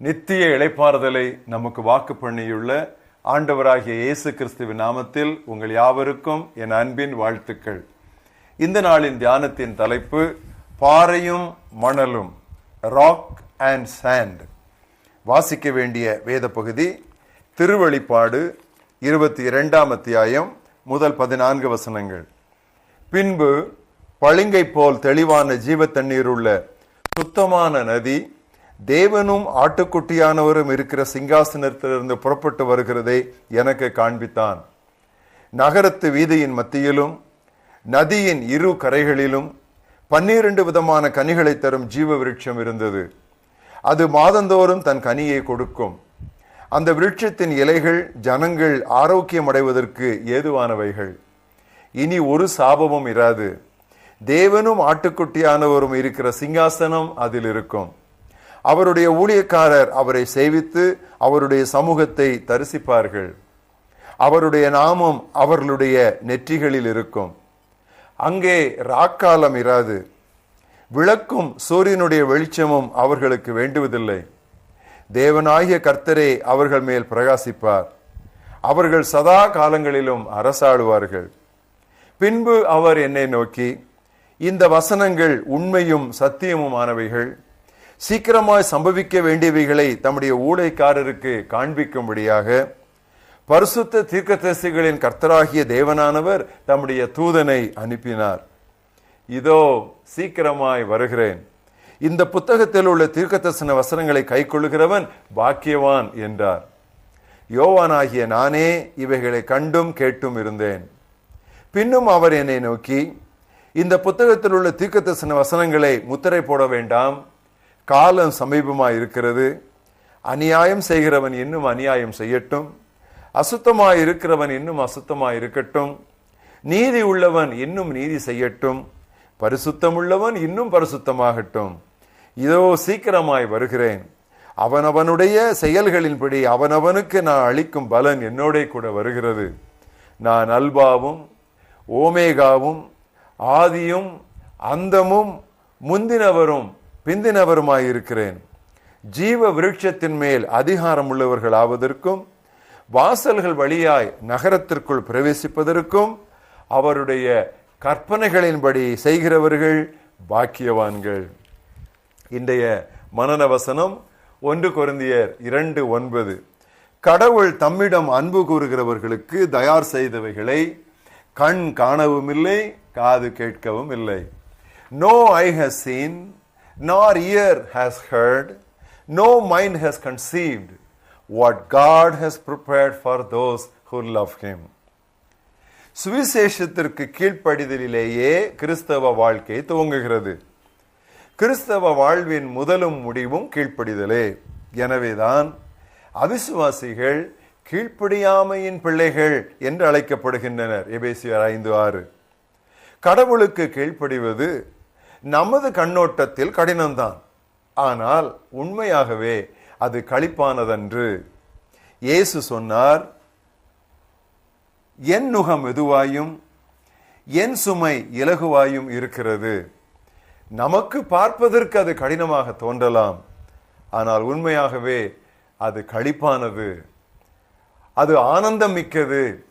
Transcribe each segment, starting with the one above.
நித்திய இழைப்பாறுதலை நமக்கு வாக்கு பண்ணியுள்ள ஆண்டவராகிய இயேசு கிறிஸ்துவின் நாமத்தில் உங்கள் யாவருக்கும் என் அன்பின் வாழ்த்துக்கள். இந்த நாளின் தியானத்தின் தலைப்பு பாறையும் மணலும் ராக் அண்ட் சாண்ட் வாசிக்க வேண்டிய வேத பகுதி திருவழிப்பாடு இருபத்தி இரண்டாம் அத்தியாயம் முதல் பதினான்கு வசனங்கள். பின்பு பளிங்கை போல் தெளிவான ஜீவ தண்ணீர் உள்ள சுத்தமான நதி தேவனும் ஆட்டுக்குட்டியானவரும் இருக்கிற சிங்காசனத்திலிருந்து புறப்பட்டு வருகிறதை எனக்கு காண்பித்தான். நகரத்து வீதியின் மத்தியிலும் நதியின் இரு கரைகளிலும் பன்னிரண்டு விதமான கனிகளை தரும் ஜீவ விருட்சம் இருந்தது. அது மாதந்தோறும் தன் கனியை கொடுக்கும். அந்த விருட்சத்தின் இலைகள் ஜனங்கள் ஆரோக்கியம் அடைவதற்கு ஏதுவானவைகள். இனி ஒரு சாபமும் இராது. தேவனும் ஆட்டுக்குட்டியானவரும் இருக்கிற சிங்காசனம் அதில் இருக்கும். அவருடைய ஊழியக்காரர் அவரை சேவித்து அவருடைய சமூகத்தை தரிசிப்பார்கள். அவருடைய நாமம் அவர்களுடைய நெற்றிகளில் இருக்கும். அங்கே ராக்காலம் இராது. விளக்கும் சூரியனுடைய வெளிச்சமும் அவர்களுக்கு வேண்டுவதில்லை. தேவனாகிய கர்த்தரே அவர்கள் மேல் பிரகாசிப்பார். அவர்கள் சதா காலங்களிலும் அரசாடுவார்கள். பின்பு அவர் என்னை நோக்கி இந்த வசனங்கள் உண்மையும் சத்தியமுமானவைகள். சீக்கிரமாய் சம்பவிக்க வேண்டியவைகளை தம்முடைய ஊழைக்காரருக்கு காண்பிக்கும்படியாக பரிசுத்த தீர்க்கதரிசிகளின் கர்த்தராகிய தேவனானவர் தம்முடைய தூதனை அனுப்பினார். இதோ சீக்கிரமாய் வருகிறேன். இந்த புத்தகத்தில் உள்ள தீர்க்கதரிசன வசனங்களை கைக்கொள்கிறவன் பாக்கியவான் என்றார். யோவானாகிய நானே இவைகளை கண்டும் கேட்டும் இருந்தேன். பின்னும் அவர் என்னை நோக்கி இந்த புத்தகத்தில் உள்ள தீர்க்கதரிசன வசனங்களை முத்திரை போட வேண்டாம். காலம் சமீபமாக இருக்கிறது. அநியாயம் செய்கிறவன் இன்னும் அநியாயம் செய்யட்டும். அசுத்தமாக இருக்கிறவன் இன்னும் அசுத்தமாக இருக்கட்டும். நீதி உள்ளவன் இன்னும் நீதி செய்யட்டும். பரிசுத்தம் உள்ளவன் இன்னும் பரிசுத்தமாகட்டும். இதோ சீக்கிரமாய் வருகிறேன். அவனவனுடைய செயல்களின்படி அவனவனுக்கு நான் அளிக்கும் பலன் என்னோட கூட வருகிறது. நான் அல்பாவும் ஓமேகாவும் ஆதியும் அந்தமும் முந்தினவரும் பிந்தினவருமாயிருக்கிறேன். ஜீவ விருட்சத்தின் மேல் அதிகாரம் உள்ளவர்கள் ஆவதற்கும் வாசல்கள் வழியாய் நகரத்திற்குள் பிரவேசிப்பதற்கும் அவருடைய கற்பனைகளின்படி செய்கிறவர்கள் பாக்கியவான்கள். இன்றைய மனநவசனம் ஒன்று குருந்தியர் இரண்டு ஒன்பது. கடவுள் தம்மிடம் அன்பு கூறுகிறவர்களுக்கு தயார் செய்தவைகளை கண் காணவும் இல்லை காது கேட்கவும் இல்லை no I has seen nor ear has heard no mind has conceived what God has prepared for those who love Him. சுவிசேஷத்திற்கு கீழ்ப்படிதலிலேயே கிறிஸ்தவ வாழ்க்கை துவங்குகிறது. கிறிஸ்தவ வாழ்வின் முதலும் முடிவும் கீழ்ப்படிதலே. எனவேதான் அவிசுவாசிகள் கீழ்ப்படியாமையின் பிள்ளைகள் என்று அழைக்கப்படுகின்றனர். எபேசியர் ஐந்து ஆறு. கடவுளுக்கு கீழ்ப்படிவது நமது கண்ணோட்டத்தில் கடினம்தான். ஆனால் உண்மையாகவே அது களிப்பானதன்று. இயேசு சொன்னார் என் நுகம் மெதுவாயும் என் சுமை இலகுவாயும் இருக்கிறது. நமக்கு பார்ப்பதற்கு அது கடினமாக தோன்றலாம். ஆனால் உண்மையாகவே அது களிப்பானது. அது ஆனந்தம் மிக்கது.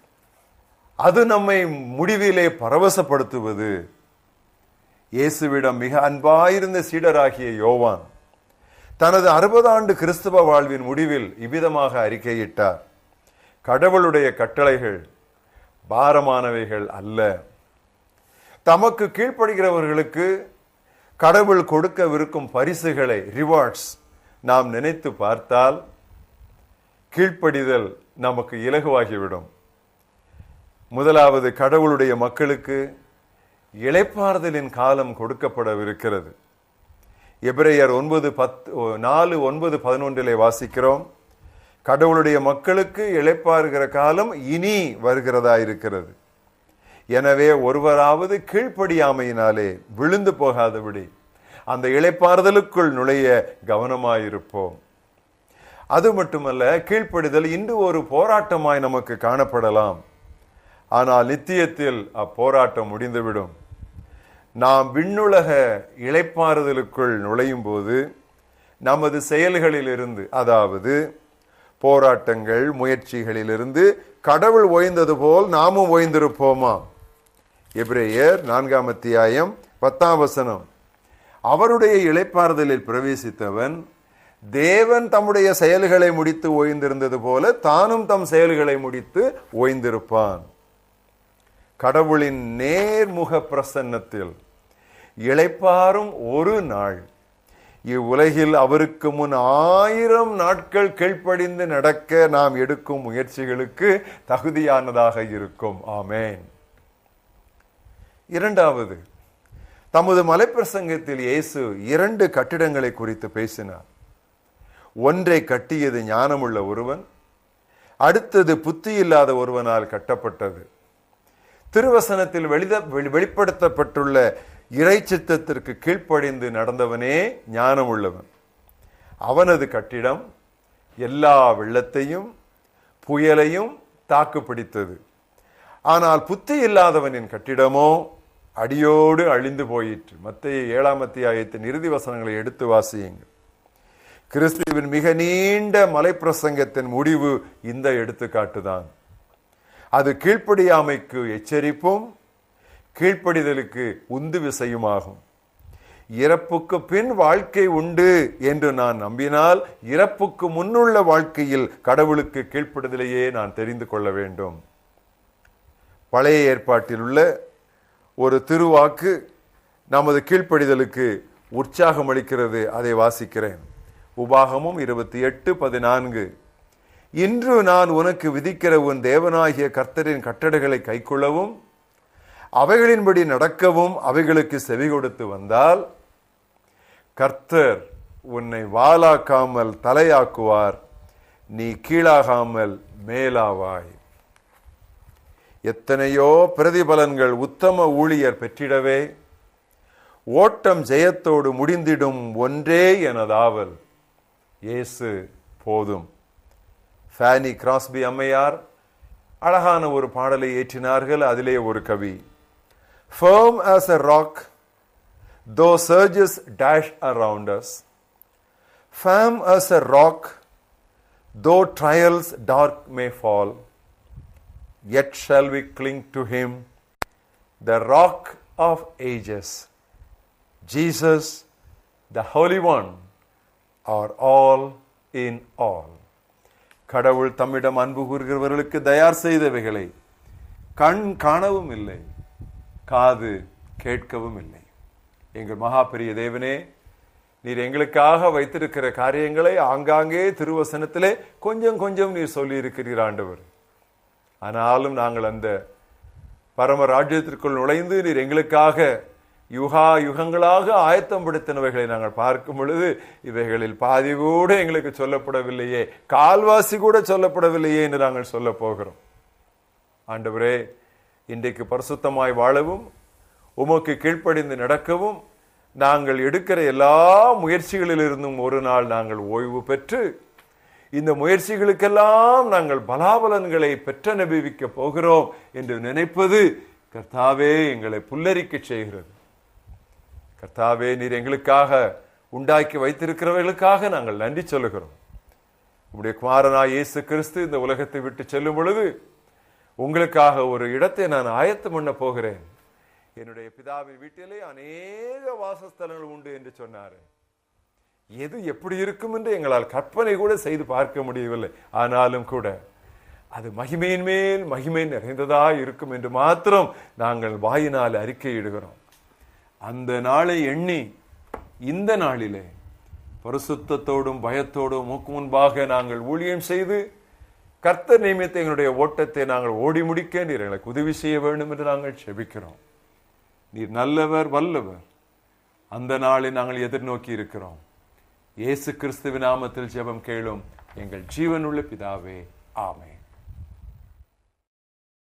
அது நம்மை முடிவிலே பரவசப்படுத்துவது. இயேசுவிடம் மிக அன்பாயிருந்த சீடராகிய யோவான் தனது அறுபது ஆண்டு கிறிஸ்தவ வாழ்வின் முடிவில் இவ்விதமாக அறிக்கையிட்டார். கடவுளுடைய கட்டளைகள் பாரமானவைகள் அல்ல. தமக்கு கீழ்ப்படுகிறவர்களுக்கு கடவுள் கொடுக்கவிருக்கும் பரிசுகளை ரிவார்ட்ஸ் நாம் நினைத்து பார்த்தால் கீழ்ப்படிதல் நமக்கு இலகுவாகிவிடும். முதலாவது கடவுளுடைய மக்களுக்கு இழைப்பாறுதலின் காலம் கொடுக்கப்படவிருக்கிறது. எபிரேயர் ஒன்பது பத்து நாலு ஒன்பது பதினொன்றிலே வாசிக்கிறோம். கடவுளுடைய மக்களுக்கு இழைப்பாருகிற காலம் இனி வருகிறதா இருக்கிறது எனவே ஒருவராவது கீழ்ப்படியாமையினாலே விழுந்து போகாதபடி அந்த இழைப்பாறுதலுக்குள் நுழைய கவனமாயிருப்போம். அது மட்டுமல்ல கீழ்ப்படிதல் இன்று ஒரு போராட்டமாய் நமக்கு காணப்படலாம். ஆனால் நித்தியத்தில் அப்போராட்டம் முடிந்துவிடும். நாம் விண்ணுலக இழைப்பாறுதலுக்குள் நுழையும் போது நமது செயல்களிலிருந்து அதாவது போராட்டங்கள் முயற்சிகளிலிருந்து கடவுள் ஓய்ந்தது போல் நாமும் ஓய்ந்திருப்போமா? எப்ரேயர் நான்காம் அத்தியாயம் பத்தாம் வசனம். அவருடைய இழைப்பாறுதலில் பிரவேசித்தவன் தேவன் தம்முடைய செயல்களை முடித்து ஓய்ந்திருந்தது போல தானும் தம் செயல்களை முடித்து ஓய்ந்திருப்பான். கடவுளின் நேர்முக பிரசன்னத்தில் இளைப்பாறும் ஒரு நாள். இவ்வுலகில் அவருக்கு முன் ஆயிரம் நாட்கள் கீழ்ப்படிந்து நடக்க நாம் எடுக்கும் முயற்சிகளுக்கு தகுதியானதாக இருக்கும். ஆமேன். இரண்டாவது தமது மலைப்பிரசங்கத்தில் இயேசு இரண்டு கட்டிடங்களை குறித்து பேசினார். ஒன்றை கட்டியது ஞானமுள்ள ஒருவன் அடுத்தது புத்தி இல்லாத ஒருவனால் கட்டப்பட்டது. திருவசனத்தில் வெளித வெளிப்படுத்தப்பட்டுள்ள இறை சித்தத்திற்கு கீழ்ப்படிந்து நடந்தவனே ஞானம் உள்ளவன் அவனது கட்டிடம் எல்லா வெள்ளத்தையும் புயலையும் தாக்கு பிடித்தது ஆனால் புத்தி இல்லாதவனின் கட்டிடமோ அடியோடு அழிந்து போயிற்று. மத்திய ஏழாம் அத்தியாயத்தின் இறுதி வசனங்களை எடுத்து வாசியுங்கள். கிறிஸ்துவின் மிக நீண்ட மலைப்பிரசங்கத்தின் முடிவு இந்த எடுத்துக்காட்டுதான். அது கீழ்ப்படியாமைக்கு எச்சரிப்பும் கீழ்ப்படிதலுக்கு உந்து விசையுமாகும். இறப்புக்கு பின் வாழ்க்கை உண்டு என்று நான் நம்பினால் இறப்புக்கு முன்னுள்ள வாழ்க்கையில் கடவுளுக்கு கீழ்ப்படுதலையே நான் தெரிந்து கொள்ள வேண்டும். பழைய ஏற்பாட்டில் உள்ள ஒரு திருவாக்கு நமது கீழ்ப்படிதலுக்கு உற்சாகம் அளிக்கிறது அதை வாசிக்கிறேன். உபாகமும் இருபத்தி எட்டு பதினான்கு. இன்று நான் உனக்கு விதிக்கிற உன் தேவனாகிய கர்த்தரின் கட்டளைகளை கைக்கொள்ளவும் அவைகளின்படி நடக்கவும் அவைகளுக்கு செவி கொடுத்து வந்தால் கர்த்தர் உன்னை வாலாக்காமல் தலையாக்குவார் நீ கீழாகாமல் மேலாவாய். எத்தனையோ பிரதிபலன்கள் உத்தம ஊழியர் பெற்றிடவே ஓட்டம் ஜெயத்தோடு முடிந்திடும் ஒன்றே எனதாவல். இயேசு போதும். ஃபேனி கிராஸ்பி அம்மையார் அழகான ஒரு பாடலை ஏற்றினார்கள் அதிலே ஒரு கவி firm as a rock, though surges dash around us, firm as a rock, though trials dark may fall, yet shall we cling to him, the rock of ages. Jesus, the Holy One, are all in all. கடவுள் தம்மிடம் அன்பு கூறுகிறவர்களுக்கு தயார் செய்தவைகளை கண் காணவும் இல்லை காது கேட்கவும் இல்லை. எங்கள் மகா பெரிய தேவனே நீர் எங்களுக்காக வைத்திருக்கிற காரியங்களை ஆங்காங்கே திருவசனத்திலே கொஞ்சம் கொஞ்சம் நீர் சொல்லியிருக்கிறீர் ஆண்டவர். ஆனாலும் நாங்கள் அந்த பரம ராஜ்யத்திற்குள் நுழைந்து நீர் எங்களுக்காக யுகா யுகங்களாக ஆயத்தம் படுத்தினவைகளை நாங்கள் பார்க்கும் பொழுது இவைகளில் பாதி கூட எங்களுக்கு சொல்லப்படவில்லையே கால்வாசி கூட சொல்லப்படவில்லையே என்று நாங்கள் சொல்ல போகிறோம். ஆண்டவரே இன்றைக்கு பரிசுத்தமாய் வாழவும் உமக்கு கீழ்ப்படிந்து நடக்கவும் நாங்கள் எடுக்கிற எல்லா முயற்சிகளிலிருந்தும் ஒரு நாள் நாங்கள் ஓய்வு பெற்று இந்த முயற்சிகளுக்கெல்லாம் நாங்கள் பலாபலன்களை பெற்றனுபவிக்க போகிறோம் என்று நினைப்பது கர்த்தாவே எங்களை புல்லரிக்க செய்கிறது. கர்த்தாவே நீர் எங்களுக்காக உண்டாக்கி வைத்திருக்கிறவர்களுக்காக நாங்கள் நன்றி சொல்லுகிறோம். உடைய குமாரனாய் இயேசு கிறிஸ்து இந்த உலகத்தை விட்டு செல்லும் பொழுது உங்களுக்காக ஒரு இடத்தை நான் ஆயத்தம் பண்ண போகிறேன். என்னுடைய பிதாவின் வீட்டிலே அநேக வாசஸ்தலங்கள் உண்டு என்று சொன்னார். எது எப்படி இருக்கும் என்று எங்களால் கற்பனை கூட செய்து பார்க்க முடியவில்லை. ஆனாலும் கூட அது மகிமையின் மேல் மகிமை நிறைந்ததா இருக்கும் என்று மாத்திரம் நாங்கள் வாயினால் அறிக்கையிடுகிறோம். அந்த நாளை எண்ணி இந்த நாளிலே பரிசுத்தத்தோடும் பயத்தோடும் மூக்கு முன்பாக நாங்கள் ஊழியம் செய்து கர்த்தர் நியமித்த எங்களுடைய ஓட்டத்தை நாங்கள் ஓடி முடிக்க நீர் எங்களுக்கு உதவி செய்ய வேண்டும் என்று நாங்கள் செபிக்கிறோம். நீர் நல்லவர் வல்லவர். அந்த நாளை நாங்கள் எதிர்நோக்கி இருக்கிறோம். இயேசு கிறிஸ்துவின் நாமத்தில் ஜெபம் கேளும் எங்கள் ஜீவனுள்ள பிதாவே ஆமே